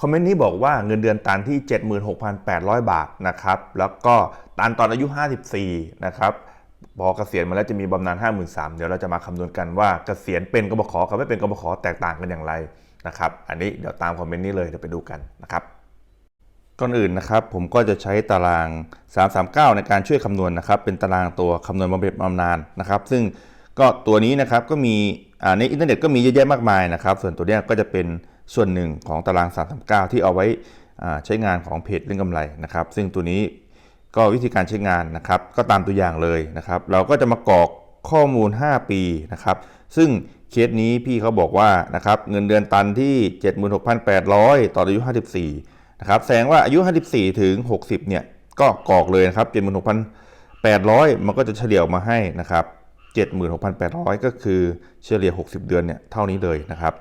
คอมเมนต์นี้บอกว่าเงินเดือนตันที่ 76,800 บาทนะครับ แล้วก็ตันตอนอายุ 54 นะครับพอเกษียณมาแล้วจะมีบำนาญ53,000เดี๋ยวเราจะมาคำนวณกันว่าเกษียณเป็นกบขกับไม่เป็นกบขแตกต่างกันอย่างไรนะครับ อันนี้เดี๋ยวตามคอมเมนต์นี้เลยเดี๋ยวไปดูกันนะครับก่อนอื่นนะครับผมก็จะใช้ตาราง 339 ในการช่วยคำนวณนะครับ เป็นตารางตัวคำนวณบำเหน็จบำนาญนะครับ ซึ่งก็ตัวนี้นะครับก็มีในอินเทอร์เน็ตก็มีเยอะแยะมากมายนะครับ ส่วนตัวเนี้ยก็จะเป็น ส่วนหนึ่งของตาราง 339 ที่เอาไว้ใช้งานของเพจเรื่องกำไรนะครับ ซึ่งตัวนี้ก็วิธีการใช้งานนะครับก็ตามตัวอย่างเลยนะครับ เราก็จะมากรอกข้อมูล 5 ปีนะครับ ซึ่งเคสนี้พี่เขาบอกว่านะครับเงินเดือนตันที่ 76,800 ต่ออายุ 54นะครับแสดงว่าอายุ 54 ถึง 60 เนี่ยก็กรอกเลยนะครับ 76,800 มันก็จะเฉลี่ยออกมาให้นะครับ 76,800 ก็คือเฉลี่ย 60 เดือนเนี่ยเท่านี้เลยนะครับ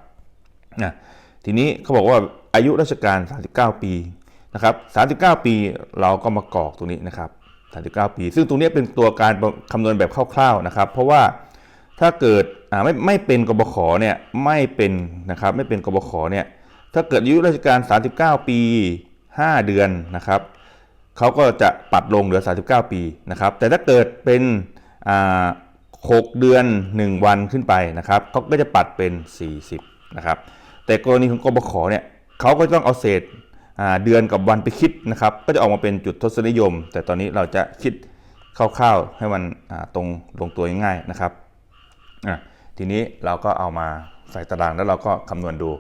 นะ ทีนี้เขาบอกว่าอายุราชการ 39 ปีนะครับ39 ปีเราก็มากรอกตรงนี้นะครับ39 ปี ซึ่งตรงนี้เป็นตัวการคำนวณแบบคร่าวๆนะครับ เพราะว่าถ้าเกิดไม่ไม่เป็นกบขเนี่ยไม่เป็นนะครับไม่เป็นกบขเนี่ยถ้าเกิดอายุราชการ 39 ปี 5 เดือนนะครับเขาก็จะปัดลงเหลือ 39 ปีนะครับ แต่ถ้าเกิดเป็น6เดือน 1 วันขึ้นไปนะครับเขาก็จะปัดเป็น 40 นะครับ แต่กรณีของกบขเนี่ยเขาก็ต้องเอาเศษเดือนกับวันไปคิดนะครับ ก็จะออกมาเป็นจุดทศนิยม แต่ตอนนี้เราจะคิดคร่าวๆให้มันตรงลงตัวง่ายๆนะครับทีนี้เราก็เอามาใส่ตารางแล้วเราก็คำนวณดู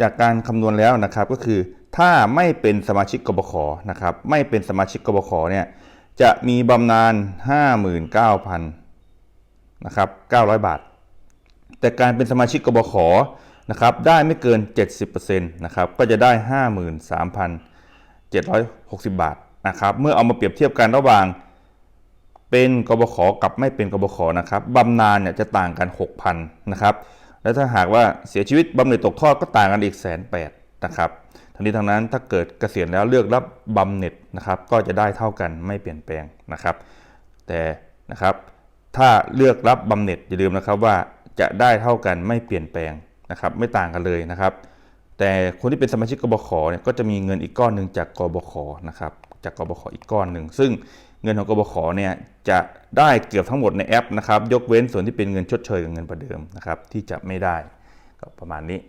จากการคำนวณแล้วนะครับก็คือ ถ้าไม่เป็นสมาชิกกบขนะครับไม่เป็นสมาชิกกบขเนี่ยจะมีบำนาญ 59,000นะครับ900 บาท แต่การเป็นสมาชิกกบขนะครับได้ไม่เกิน 70%นะครับก็จะได้ 53,760 บาทนะครับเมื่อเอามาเปรียบเทียบกันระหว่าง เป็นกบขกับไม่เป็นกบขนะครับบำนาญเนี่ยจะต่างกัน 6,000นะครับแล้วถ้าหากว่าเสียชีวิตบำเหน็จตกทอดก็ต่างกันอีกแสนแปดนะครับทั้งนี้ทั้งนั้นถ้าเกิดเกษียณแล้วเลือกรับบำเหน็จนะครับก็จะได้เท่ากันไม่เปลี่ยนแปลงนะครับ แต่นะครับถ้าเลือกรับบำเหน็จอย่าลืมนะครับว่า จะได้เท่ากันไม่เปลี่ยนแปลงนะครับไม่ต่างกันเลยนะครับ แต่คนที่เป็นสมาชิกกบขเนี่ยก็จะมีเงินอีกก้อนหนึ่งจากกบขนะครับจากกบขอีกก้อนหนึ่งซึ่งเงินของกบขเนี่ยจะได้เกือบทั้งหมดในแอปนะครับยกเว้นส่วนที่เป็นเงินชดเชยกับเงินประเดิมนะครับที่จะไม่ได้ก็ประมาณนี้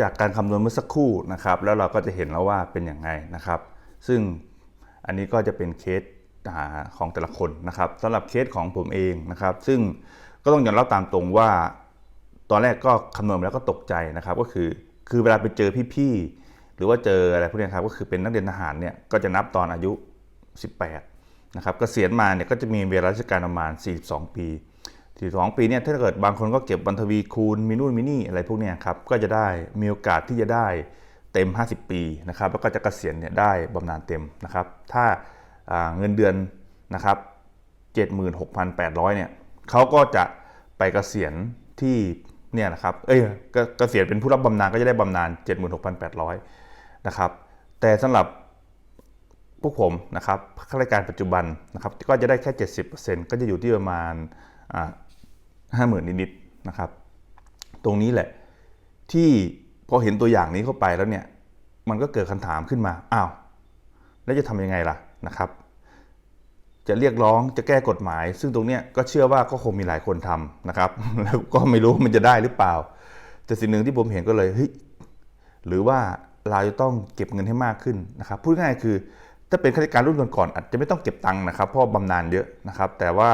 จากการคำนวณเมื่อสักครู่นะครับ แล้วเราก็จะเห็นแล้วว่าเป็นอย่างไงนะครับ ซึ่งอันนี้ก็จะเป็นเคสของแต่ละคนนะครับสำหรับเคสของผมเองนะครับ ซึ่ง ก็ต้องยอมรับตามตรงว่า ตอนแรกก็คำนวณแล้วก็ตกใจนะครับ ก็คือคือเวลาไปเจอพี่ๆหรือว่าเจออะไรพวกนี้ครับก็คือเป็นนักเรียนทหารเนี่ยก็จะนับตอนอายุ 18นะครับเกษียณมาเนี่ยก็จะมีเวลาราชการประมาณ 42 ปี42ปีเนี่ยถ้าเกิดบางคนก็เก็บบันทวีคูณมีนู่นมีนี่อะไรพวกนี้ครับก็จะได้มีโอกาสที่จะได้เต็ม 50 ปีนะครับแล้วก็จะเกษียณเนี่ยได้บำนาญเต็มนะครับ ถ้าอ่าเงินเดือนนะครับ76,800เนี่ย เขาก็จะไปเกษียณที่เนี่ยนะครับ เอ้ยเกเกษียณเป็นผู้รับบำนาญก็จะได้บำนาญ76,800 นะครับ แต่สำหรับพวกผมนะครับข้าราชการปัจจุบันนะครับ ก็จะได้แค่ 70%ก็จะอยู่ที่ประมาณห้าหมื่นนิดๆนะครับ ตรงนี้แหละที่พอเห็นตัวอย่างนี้เข้าไปแล้วเนี่ย มันก็เกิดคำถามขึ้นมา อ้าว แล้วจะทำยังไงล่ะนะครับ จะเรียกร้องจะแก้กฎหมาย ซึ่งตรงเนี้ยก็เชื่อว่าก็คงมีหลายคนทำนะครับ แล้วก็ไม่รู้มันจะได้หรือเปล่า แต่สิ่งหนึ่งที่ผมเห็นก็เลยเฮ้ยหรือว่าเราจะต้องเก็บเงินให้มากขึ้นนะครับพูดง่ายๆคือ ถ้าเป็นข้าราชการรุ่นก่อนๆอาจจะไม่ต้องเก็บตังค์นะครับเพราะบำนาญเยอะนะครับ แต่ว่า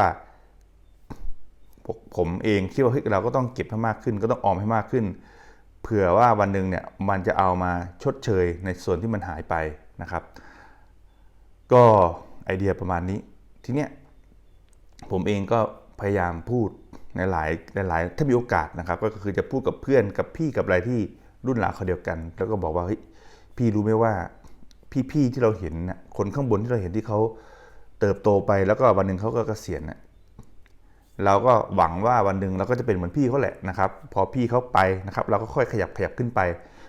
ผมผมเองคิดว่าเฮ้ยเราก็ต้องเก็บให้มากขึ้น ก็ต้องออมให้มากขึ้นเผื่อว่าวันหนึ่งเนี่ยมันจะเอามาชดเชยในส่วนที่มันหายไปนะครับ ก็ไอเดียประมาณนี้ ทีเนี้ยผมเองก็พยายามพูดในหลายในหลายถ้ามีโอกาสนะครับ ก็คือจะพูดกับเพื่อนกับพี่กับอะไรที่รุ่นราวเขาเดียวกัน แล้วก็บอกว่าเฮ้ยพี่รู้ไหมว่าพี่ๆที่เราเห็นน่ะคนข้างบนที่เราเห็นที่เขาเติบโตไปแล้วก็วันหนึ่งเขาก็เกษียณน่ะเราก็หวังว่าวันหนึ่งเราก็จะเป็นเหมือนพี่เขาแหละนะครับ พอพี่เขาไปนะครับ เราก็ค่อยขยับขยับขึ้นไป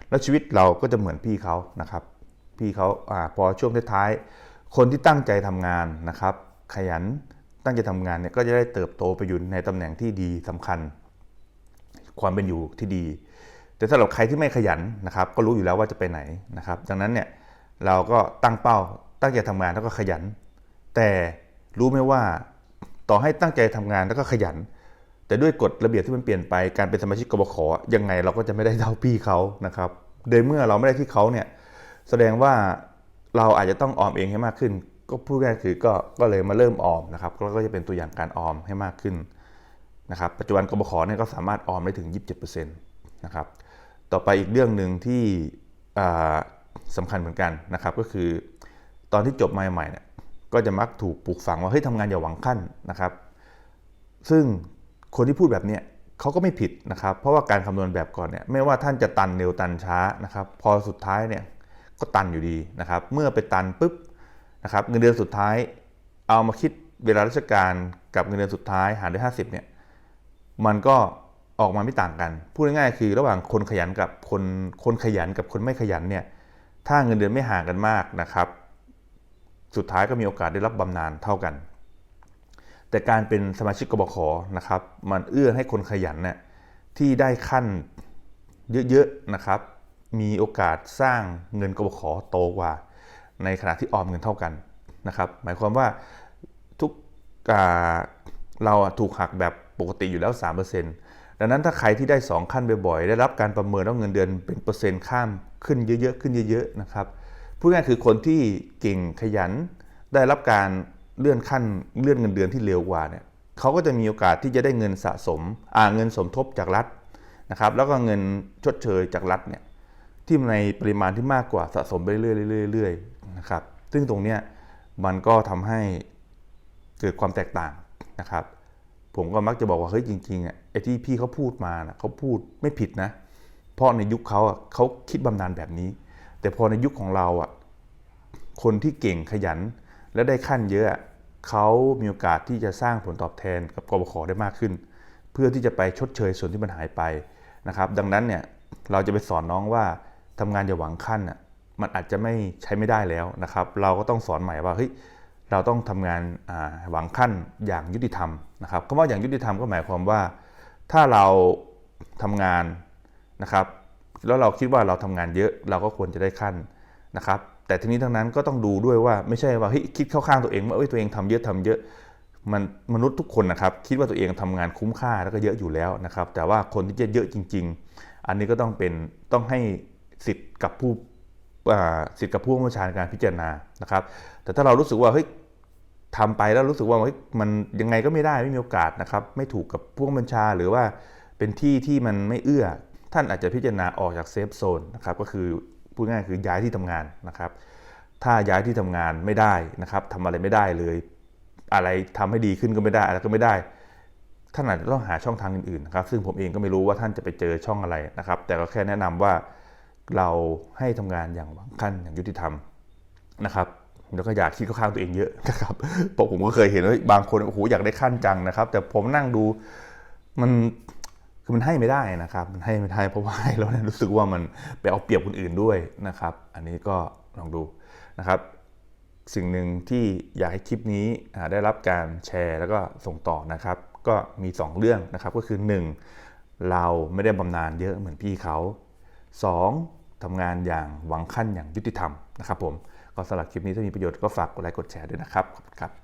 แล้วชีวิตเราก็จะเหมือนพี่เขานะครับ พี่เขาอ่าพอช่วงท้ายๆคนที่ตั้งใจทำงานนะครับ ขยันตั้งใจทำงานเนี่ยก็จะได้เติบโตไปอยู่ในตำแหน่งที่ดีสำคัญ ความเป็นอยู่ที่ดี แต่สำหรับใครที่ไม่ขยันนะครับ ก็รู้อยู่แล้วว่าจะไปไหนนะครับ ดังนั้นเนี่ยเราก็ตั้งเป้า ตั้งใจทำงานแล้วก็ขยัน แต่รู้ไหมว่าต่อให้ตั้งใจทำงานแล้วก็ขยัน แต่ด้วยกฎระเบียบที่มันเปลี่ยนไปการเป็นสมาชิกกบขยังไงเราก็จะไม่ได้เท่าพี่เขานะครับโดยเมื่อเราไม่ได้ที่เขาเนี่ยแสดงว่าเราอาจจะต้องออมเองให้มากขึ้น ก็พูดง่ายคือก็ก็เลยมาเริ่มออมนะครับแล้วก็จะเป็นตัวอย่างการออมให้มากขึ้นนะครับปัจจุบันกบขเนี่ยก็สามารถออมได้ถึง 27%นะครับต่อไปอีกเรื่องหนึ่งที่อ่าสำคัญเหมือนกันนะครับก็คือ ตอนที่จบมาใหม่เนี่ยก็จะมักถูกปลูกฝังว่าเฮ้ยทำงานอย่าหวังขั้นนะครับ ซึ่งคนที่พูดแบบเนี้ยเขาก็ไม่ผิดนะครับ เพราะว่าการคำนวณแบบก่อนเนี่ยไม่ว่าท่านจะตันเร็วตันช้านะครับ พอสุดท้ายเนี่ยก็ตันอยู่ดีนะครับ เมื่อไปตันปุ๊บ นะครับเงินเดือนสุดท้ายเอามาคิดเวลาราชการกับเงินเดือนสุดท้ายหารด้วย 50เนี่ยมันก็ออกมาไม่ต่างกัน พูดง่ายๆคือระหว่างคนขยันกับคนคนขยันกับคนไม่ขยันเนี่ยถ้าเงินเดือนไม่ห่างกันมากนะครับ สุดท้ายก็มีโอกาสได้รับบำนาญเท่ากัน แต่การเป็นสมาชิกกบขนะครับมันเอื้อให้คนขยันเนี่ยที่ได้ขั้นเยอะๆนะครับ มีโอกาสสร้างเงินกบขโตกว่า ในขณะที่ออมเงินเท่ากันนะครับ หมายความว่าทุกเราถูกหักแบบปกติอยู่แล้ว 3%ดังนั้นถ้าใครที่ได้ 2 ขั้นบ่อยๆ ได้รับการประเมินว่าเงินเดือนเป็นเปอร์เซ็นต์ข้ามขึ้นเยอะๆ ขึ้นเยอะๆ นะครับ พูดง่ายคือคนที่เก่งขยัน ได้รับการเลื่อนขั้นเลื่อนเงินเดือนที่เร็วกว่าเนี่ยเขาก็จะมีโอกาสที่จะได้เงินสะสมอ่าเงินสมทบจากรัฐนะครับ แล้วก็เงินชดเชยจากรัฐเนี่ย ที่ในปริมาณที่มากกว่าสะสมไปเรื่อยๆเรื่อยๆนะครับ ซึ่งตรงเนี้ยมันก็ทำให้เกิดความแตกต่างนะครับ ผมก็มักจะบอกว่าเฮ้ยจริงๆอะไอ้ที่พี่เขาพูดมานะเขาพูดไม่ผิดนะ เพราะในยุคเขาอะเขาคิดบำนาญแบบนี้ แต่พอในยุคของเราอะคนที่เก่งขยันและได้ขั้นเยอะเขามีโอกาสที่จะสร้างผลตอบแทนกับกบขได้มากขึ้น เพื่อที่จะไปชดเชยส่วนที่มันหายไปนะครับ ดังนั้นเนี่ยเราจะไปสอนน้องว่า ทำงานอย่าหวังขั้นอะมันอาจจะไม่ใช้ไม่ได้แล้วนะครับ เราก็ต้องสอนใหม่ว่าเฮ้ยเราต้องทำงานาหวังขั้นอย่างยุติธรรมนะครับคำว่าอย่างยุติธรรมก็หมายความว่า ถ้าเราทำงานนะครับ แล้วเราคิดว่าเราทำงานเยอะเราก็ควรจะได้ขั้นนะครับ แต่ทีนี้ทั้งนั้นก็ต้องดูด้วยว่าไม่ใช่ว่าเฮ้ยคิดเข้าข้างตัวเองว่าเอ้ยตัวเองทำเยอะทำเยอะมันมนุษย์ทุกคนนะครับ คิดว่าตัวเองทำงานคุ้มค่าแล้วก็เยอะอยู่แล้วนะครับ แต่ว่าคนที่จะเยอะจริง ๆ อันนี้ก็ต้องเป็นต้องให้ สิทธิ์กับผู้สิทธิ์กับผู้บัญชาการพิจารณานะครับ แต่ถ้าเรารู้สึกว่าเฮ้ยทำไปแล้วรู้สึกว่าเฮ้ยมันยังไงก็ไม่ได้ไม่มีโอกาสนะครับ ไม่ถูกกับผู้บัญชาหรือว่าเป็นที่ที่มันไม่เอื้อ ท่านอาจจะพิจารณาออกจากเซฟโซนนะครับก็คือพูดง่ายๆคือย้ายที่ทำงานนะครับ ถ้าย้ายที่ทำงานไม่ได้นะครับทำอะไรไม่ได้เลย อะไรทำให้ดีขึ้นก็ไม่ได้อะไรก็ไม่ได้ท่านอาจจะต้องหาช่องทางอื่นๆนะครับซึ่งผมเองก็ไม่รู้ว่าท่านจะไปเจอช่องอะไรนะครับ แต่ก็แค่แนะนำว่า เราให้ทำงานอย่างหวังขั้นอย่างยุติธรรมนะครับแล้วก็อยากคิดข้าข้างตัวเองเยอะนะครับเพราะผมก็เคยเห็นว่าบางคนโอ้โหอยากได้ขั้นจังนะครับ แต่ผมนั่งดูมันคือมันให้ไม่ได้นะครับมันให้ไม่ได้เพราะว่าให้แล้วเนี่ยรู้สึกว่ามันไปเอาเปรียบคนอื่นด้วยนะครับ อันนี้ก็ลองดูนะครับ สิ่งหนึ่งที่อยากให้คลิปนี้ได้รับการแชร์แล้วก็ส่งต่อนะครับ ก็มี 2 เรื่องนะครับก็คือ 1. เราไม่ได้บำนาญเยอะเหมือนพี่เขา 2. ทำงานอย่างหวังขั้นอย่างยุติธรรมนะครับผมก็สำหรับคลิปนี้ถ้ามีประโยชน์ก็ฝากกดไลค์กดแชร์ด้วยนะครับขอบคุณครับ